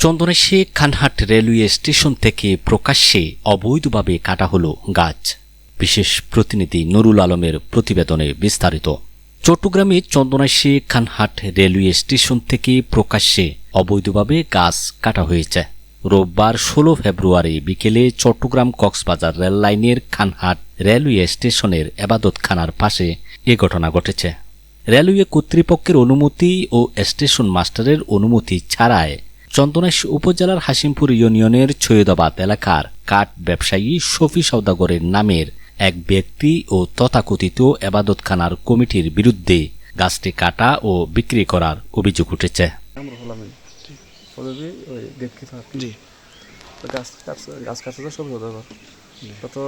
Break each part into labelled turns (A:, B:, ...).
A: চন্দনেশে Khanhat railway station থেকে প্রকাশ্যে অবৈধভাবে কাটা হলো গাছ। বিশেষ প্রতিনিধি নুরুল আলমের প্রতিবেদনে বিস্তারিত। চট্টগ্রামে চন্দনাশে খানহাট রেলওয়ে স্টেশন থেকে প্রকাশ্যে অবৈধভাবে গাছ কাটা হয়েছে। রোববার ষোলো ফেব্রুয়ারি বিকেলে চট্টগ্রাম কক্সবাজার রেল লাইনের খানহাট রেলওয়ে স্টেশনের এবাদতখানার পাশে এ ঘটনা ঘটেছে। রেলওয়ে কর্তৃপক্ষের অনুমতি ও স্টেশন মাস্টারের অনুমতি ছাড়ায় চন্দনাইশ উপজেলার হাসিমপুর ইউনিয়নের ছৈয়দাবাদ এলাকার কাঠ ব্যবসায়ী শফি সৌদাগরের নামের এক ব্যক্তি ও তথাকথিত এবাদতখানার কমিটির বিরুদ্ধে গাছটি কাটা ও বিক্রি করার অভিযোগ উঠেছে।
B: গাছ কাটছে সব তো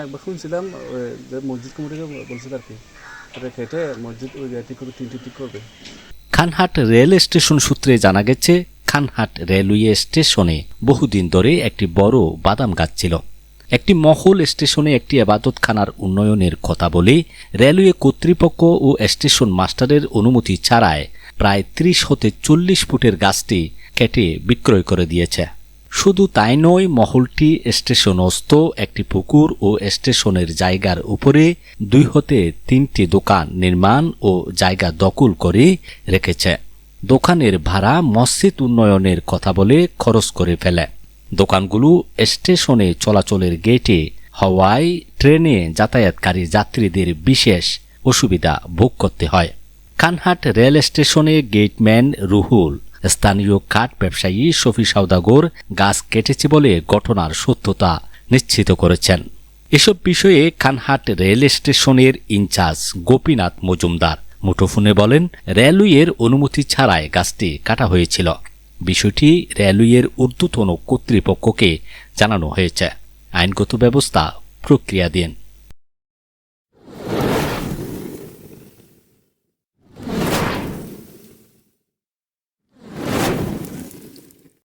B: একবার শুনছিলাম যে মসজিদ কমিটিকে বলছিল আর কি
A: খানহাট রেল স্টেশন সূত্রে জানা গেছে, খানহাট রেলওয়ে স্টেশনে বহুদিন ধরে একটি বড় বাদাম গাছ ছিল। একটি মহল স্টেশনে একটি আবাদতখানার উন্নয়নের কথা বলে রেলওয়ে কর্তৃপক্ষ ও স্টেশন মাস্টারের অনুমতি ছাড়ায় প্রায় ত্রিশ হতে চল্লিশ ফুটের গাছটি কেটে বিক্রয় করে দিয়েছে। শুধু তাই নয়, মহলটি স্টেশনস্থ একটি পুকুর ও স্টেশনের জায়গার উপরে দুই হতে তিনটি দোকান নির্মাণ ও জায়গা দখল করে রেখেছে। দোকানের ভাড়া মসজিদ উন্নয়নের কথা বলে খরচ করে ফেলে। দোকানগুলো স্টেশনে চলাচলের গেটে, হওয়ায় ট্রেনে যাতায়াতকারী যাত্রীদের বিশেষ অসুবিধা ভোগ করতে হয়। কানহাট রেল স্টেশনে গেটম্যান রুহুল স্থানীয় কাঠ ব্যবসায়ী শফি সওদাগর গাছ কেটেছে বলে ঘটনার সত্যতা নিশ্চিত করেছেন। এসব বিষয়ে কানহাট রেল স্টেশনের ইনচার্জ গোপীনাথ মজুমদার মুঠোফোনে বলেন, রেলওয়ের অনুমতি ছাড়াই গাছটি কাটা হয়েছিল। বিষয়টি রেলওয়ের ঊর্ধ্বতন কর্তৃপক্ষকে জানানো হয়েছে। আইনগত ব্যবস্থা প্রক্রিয়াধীন